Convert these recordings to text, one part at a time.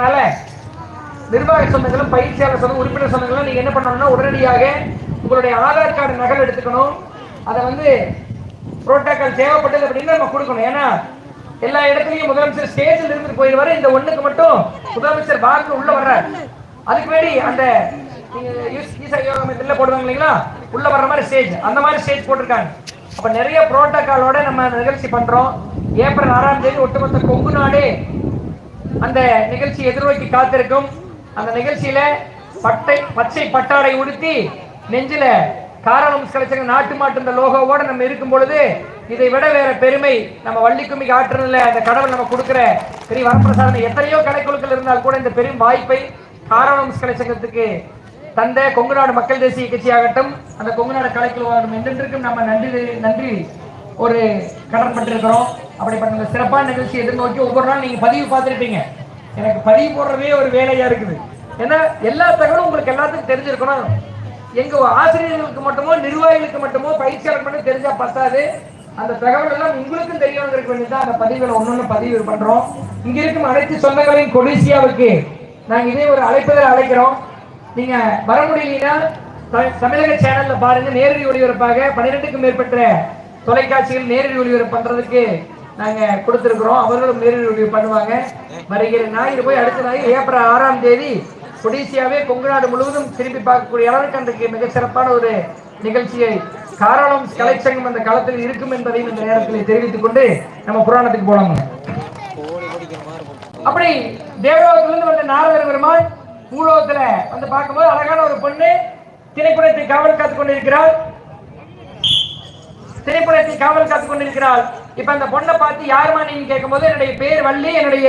இருக்கிறதுனால நிர்வாக சொந்தங்களும் பயிற்சியாளர் சொந்தம் உறுப்பினர் சொந்தங்களும் நீங்க என்ன பண்ணணும்னா உடனடியாக உங்களுடைய ஆதார் கார்டு நகல் எடுத்துக்கணும். அதை வந்து புரோட்டோக்கால் தேவைப்பட்டது அப்படின்னு நம்ம கொடுக்கணும். ஏன்னா எல்லா இடத்துலையும் முதலமைச்சர் ஸ்டேஜில் இருந்துட்டு போயிடுவாரு. இந்த ஒண்ணுக்கு மட்டும் முதலமைச்சர் பாரதி உள்ள வர்றார். அதுக்கு வேண்டி அந்த நீங்க யோகா போடுவாங்க இல்லைங்களா? உள்ள வர்ற மாதிரி ஸ்டேஜ். அந்த மாதிரி ஸ்டேஜ் போட்டிருக்காங்க. அப்ப நிறைய புரோட்டோக்காலோட நம்ம நிகழ்ச்சி பண்றோம். ஏப்ரல் ஆறாம் தேதி ஒட்டுமொத்த கொங்கு நாடு அந்த நிகழ்ச்சி எதிர்நோக்கி காத்திருக்கும். அந்த நிகழ்ச்சியில பட்டை பச்சை பட்டாடை உடுத்தி நெஞ்சில காரணம் கலைச்சங்க நாட்டு மாட்டு இந்த லோகோவோட நம்ம இருக்கும் பொழுது இதை விட வேற பெருமை நம்ம வள்ளிக்குமிக்கு ஆற்றுறதுல அந்த கடவுள் நம்ம கொடுக்குற பெரிய வரப்பிரசாதம் எத்தனையோ கலைக்குழுக்கள் இருந்தால் கூட இந்த பெரும் வாய்ப்பை காரணம் கலைச்சங்கத்துக்கு தந்த கொங்குநாடு மக்கள் தேசிய கட்சியாகட்டும் அந்த கொங்குநாடு கலைக்குழுவாகட்டும் என்றென்றுக்கும் நம்ம நன்றி நன்றி ஒரு கடன் பட்டிருக்கிறோம். அப்படிப்பட்ட இந்த சிறப்பான நிகழ்ச்சி எதிர்நோக்கி ஒவ்வொரு நாள் நீங்க பதிவு பார்த்துருப்பீங்க. எனக்கு பதிவு போடுறதே ஒரு வேலையா இருக்குது. ஏன்னா எல்லா தகவலும் உங்களுக்கு எல்லாத்துக்கும் தெரிஞ்சிருக்கணும். எங்க ஆசிரியர்களுக்கு மட்டுமோ நிர்வாகிகளுக்கு மட்டுமோ பயிற்சியாளர் மட்டும் தெரிஞ்சா பத்தாது. அந்த தகவல் எல்லாம் உங்களுக்கும் தெரியவதற்கு இருக்க தான் அந்த பதிவுகளை ஒன்னொன்னு பதிவு பண்றோம். இங்க இருக்கும் அனைத்து சொந்தங்களையும் கொடிசியாவுக்கு நாங்க இதே ஒரு அழைப்பதில் அழைக்கிறோம். நீங்க வர முடியலன்னா தமிழக சேனல்ல பாருங்க நேரடி ஒளிபரப்பாக பன்னிரெண்டுக்கும் மேற்பட்ட தொலைக்காட்சிகள் நேரடி ஒளிபரப்பு பண்றதுக்கு நாங்க கொடுத்திருக்கிறோம். அவர்களும் நேரடி பண்ணுவாங்க. வருகிற ஞாயிறு போய் அடுத்த ஞாயிறு ஏப்ரல் ஆறாம் தேதி கொடிசியாவே கொங்குநாடு முழுவதும் திரும்பி பார்க்கக்கூடிய அளவுக்கு அன்றைக்கு மிக சிறப்பான ஒரு நிகழ்ச்சியை காரணம் கலைச்சங்கம் அந்த காலத்தில் இருக்கும் என்பதையும் இந்த நேரத்தில் தெரிவித்துக் கொண்டு நம்ம புராணத்துக்கு போலாங்க அப்படி தேவலோகத்திலிருந்து வந்த நாரதர் பெருமாள் பூலோகத்துல வந்து பார்க்கும்போது அழகான ஒரு பொண்ணு திரைப்படத்தை காவல் காத்துக் கொண்டிருக்கிறாள். திரைப்படத்தை காவல் காத்துக் கொண்டிருக்கிறாள். இப்ப அந்த பொண்ணை பார்த்து யாருமா நீங்க கேட்கும்போது என்னுடைய பேர் வள்ளி என்னுடைய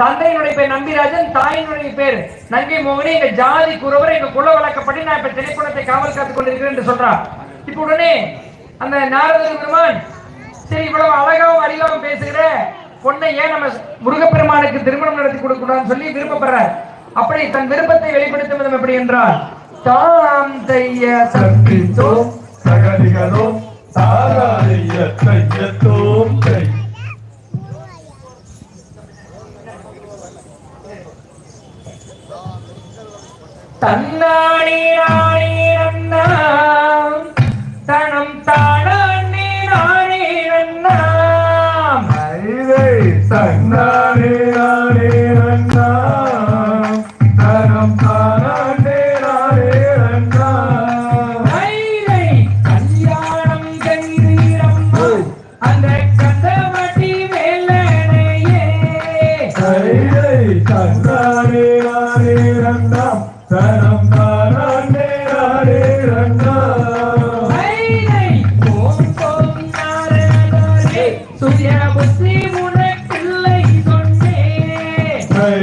தந்தையினுடைய பேர் நம்பிராஜன் தாயினுடைய பேர் நங்கை மோகனி. எங்க ஜாதி குறவர் எங்க குல வழக்கப்படி நான் இப்ப திரைப்படத்தை காவல் காத்துக் கொண்டிருக்கிறேன் என்று சொல்றான். இப்ப உடனே அந்த நாரதர் பெருமான் சரி இவ்வளவு அழகாவும் அறிவாவும் பேசுகிற பொண்ணை ஏன் நம்ம முருகப்பெருமானுக்கு திருமணம் நடத்தி கொடுக்கணும்னு சொல்லி விருப்பப்படுறார். அப்படி தன் விருப்பத்தை வெளிப்படுத்தும் விதம் எப்படி என்றால் தாம் தைய சக்தி சகதிகளோ சகதிகளோம் சாராய தையத்தோம் தை தன்னாடி நாடி தனம் தானே நாடி நன்னாம்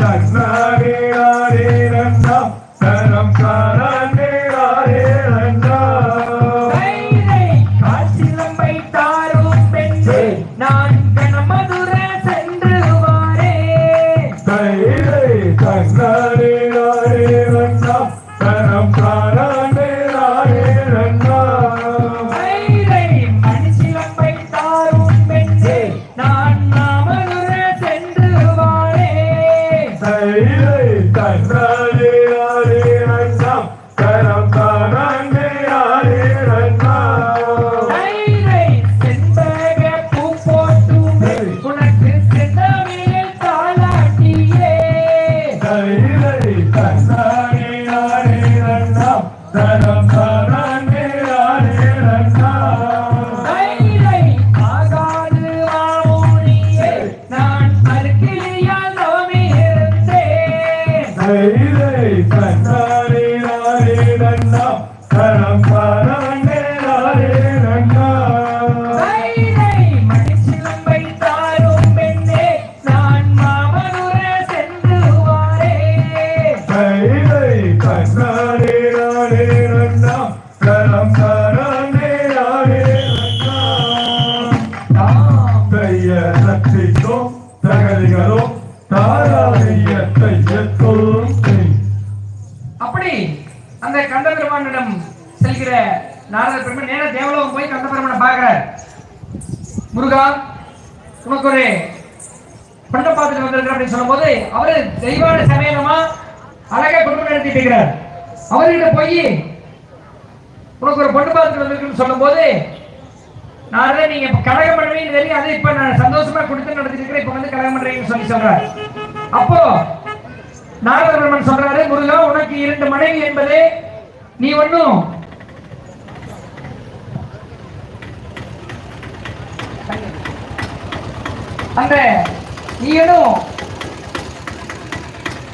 கைலை கண்ணாரே அப்படி அந்த கந்த செல்கிற நாரத பெருமான் நேர போய் கந்த பெருமானை முருகா உனக்கு பண்ட பாத்திரம் வந்திருக்கிற அப்படின்னு சொல்லும்போது அவரு தெய்வான சமயமா அழகா குடும்பம் நடத்திட்டு இருக்கிறார். அவர்கிட்ட போய் உனக்கு ஒரு பொண்ணு பார்த்துட்டு வந்திருக்குன்னு சொல்லும்போது நான் அதை நீங்க கழகம் பண்ணுவீங்க தெரியும் அதை இப்ப நான் சந்தோஷமா கொடுத்து நடந்துருக்கிறேன் இப்ப வந்து கழகம் பண்றீங்கன்னு சொல்லி சொல்றாரு. அப்போ நாரத சொல்றாரு முருகா உனக்கு இரண்டு மனைவி என்பது நீ ஒன்னும் அந்த நீயும்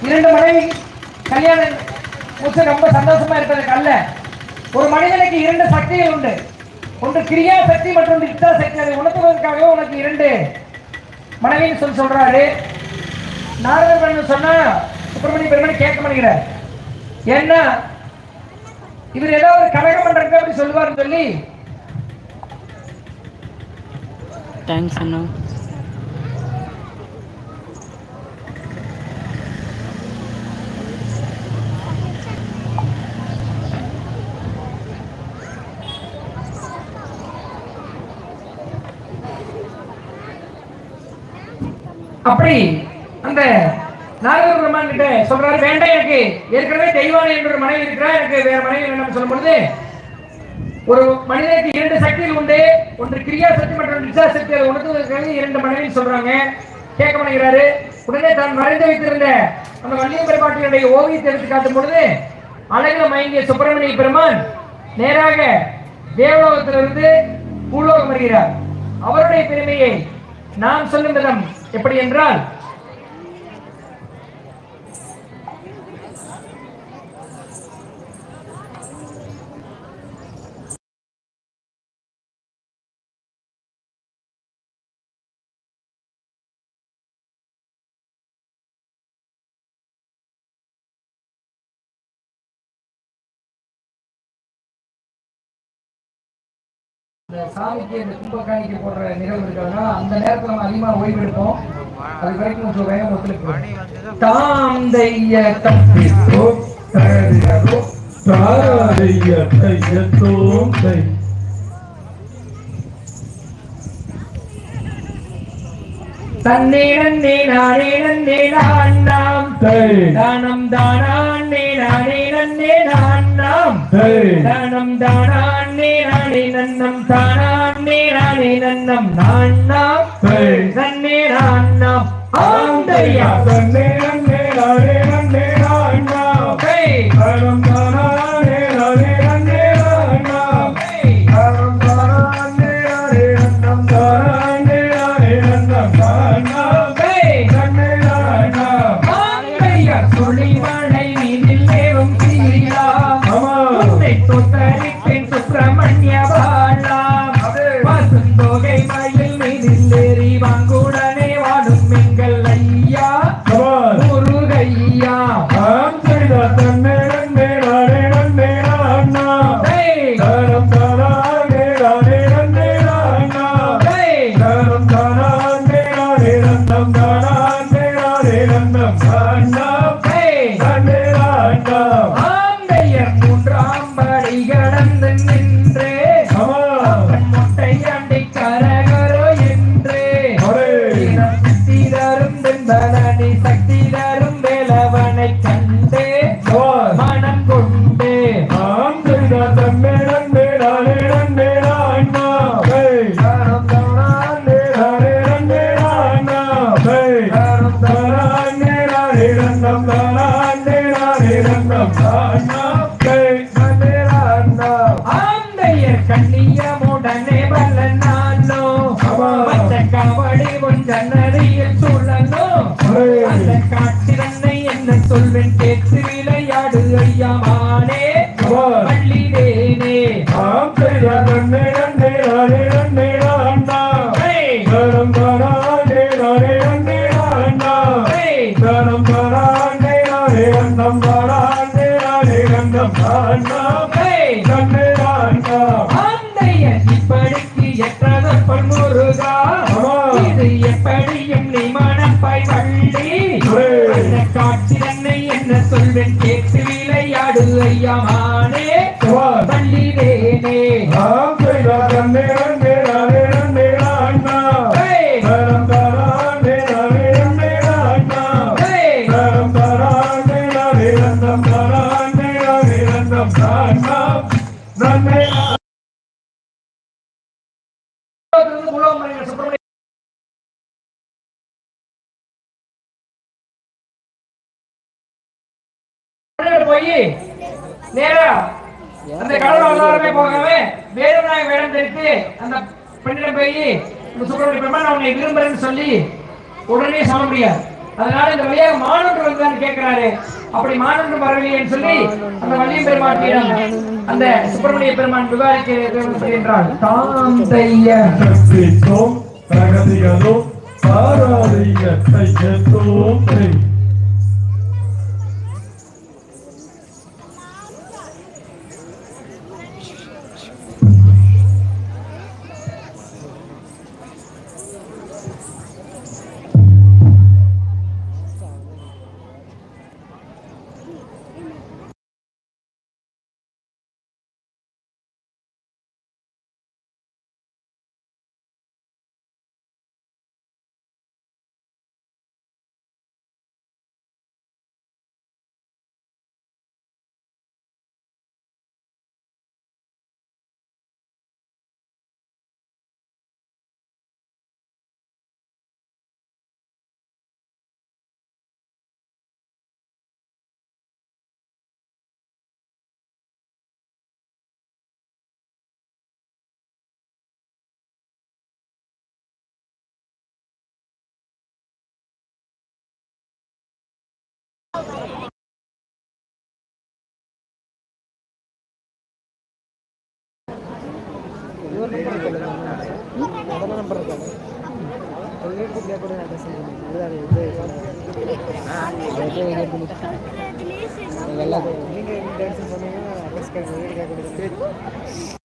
இரண்டு மனைவி கல்யாணம் முடிச்சு ரொம்ப சந்தோஷமா இருப்பதற்கு அல்ல. ஒரு மனிதனுக்கு இரண்டு சக்திகள் உண்டு. ஒன்று கிரியா சக்தி மற்றும் இச்சா சக்தி. அதை உணர்த்துவதற்காகவே உனக்கு இரண்டு மனைவின்னு சொல்லி சொல்றாரு. நாரதர் பெருமான் சொன்னா சுப்பிரமணிய பெருமணி கேட்க மாட்டேங்கிறார். ஏன்னா இவர் ஏதோ ஒரு கலகம் பண்றாங்க அப்படி சொல்லுவார்னு சொல்லி தேங்க்ஸ் அண்ணா. அப்படி அந்த நாரத பிரம்மான் கிட்ட சொல்றாரு வேண்டாம் எனக்கு. ஏற்கனவே தெய்வானை என்ற ஒரு மனைவி இருக்கிறார். எனக்கு வேற மனைவி வேண்டாம் சொல்லும் பொழுது ஒரு மனிதனுக்கு இரண்டு சக்திகள் உண்டு. ஒன்று கிரியா சக்தி மற்றும் நிச்சா சக்தி. அது உணர்த்துவதற்காக இரண்டு மனைவி சொல்றாங்க. கேட்க மாட்டேங்கிறாரு. உடனே தான் மறைந்து வைத்திருந்த அந்த வள்ளிய பெருமாட்டினுடைய ஓவியத்தை எடுத்து காட்டும் பொழுது அழகில் மயங்கிய சுப்பிரமணிய பெருமான் நேராக தேவலோகத்திலிருந்து பூலோகம் வருகிறார். அவருடைய பெருமையை நாம் சொல்லும் விதம் எப்படி என்றால் இந்த சாமிக்கு இந்த கும்பகாணிக்கு போடுற நிகழ்வு இருக்கிறதுனால அந்த நேரத்துல நம்ம அதிகமா ஓய்வு எடுப்போம். அது வரைக்கும் கொஞ்சம் வேகம் ஒத்துழைப்பு தாம் தைய தப்பி ஓ தரியதோ தாரிய தையத்தோம் தை தன்னே நன்னே நானே நன்னே நான் நாம் தானம் தானான்னே நானே நன்னே நான் நாம் தானம் தானான்னே நானே நன்னம் நானே நன்னம். நான் நாம் தை நன்னே நான் நாம் ஆம் தையா தன்னே நன்னே நானே நன்னே நான்னா ஆம் சொல்வேன் கேட்டு விளையாடு ஐயாமானே வாஸ் பள்ளிவேனே ஆம் தன்னே நன்னே நானே நன்னே இப்படிக்கு முருகா. இது எப்படியும் ஐயமானே பள்ளி வேணே போய். நேரா அந்த கடவுள் வல்லாரமே போகவே போகாம வேலுநாயக வேடம் தெரிவித்து அந்த பெண்ணிடம் போய் இந்த சுப்பிரமணிய பெருமாள் நான் விரும்புறேன்னு சொல்லி உடனே சொல்ல முடியாது. அதனால இந்த வழியாக மாணவர்கள் வந்து கேட்கிறாரு. அப்படி மாணவர்கள் வரவில்லைன்னு சொல்லி அந்த வள்ளிய பெருமாட்டியிடம் அந்த சுப்பிரமணிய பெருமான் விவாதிக்க என்றால் தாம் தைய கற்பித்தோம் பிரகதிகளும் பாராதியத்தை எத்தோம் செய்.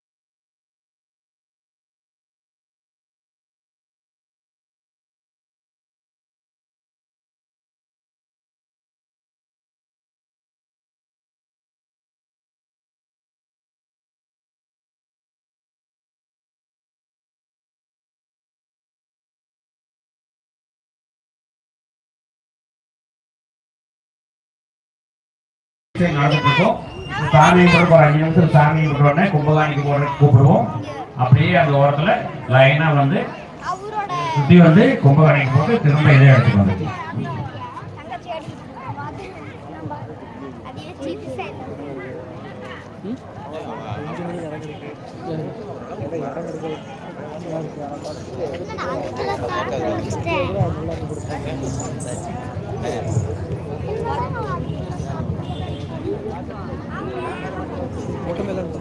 நடந்துட்டு இருக்கோம். சாமி கூட ஒரு அஞ்சு நிமிஷம் சாமி விடுறோடனே கும்பகாணிக்கு போற கூப்பிடுவோம். அப்படியே அந்த ஓரத்துல லைனா வந்து சுத்தி வந்து கும்பகாணிக்கு போட்டு திரும்ப இதே எடுத்துட்டு வந்து நான் வாட்டர்மெலன்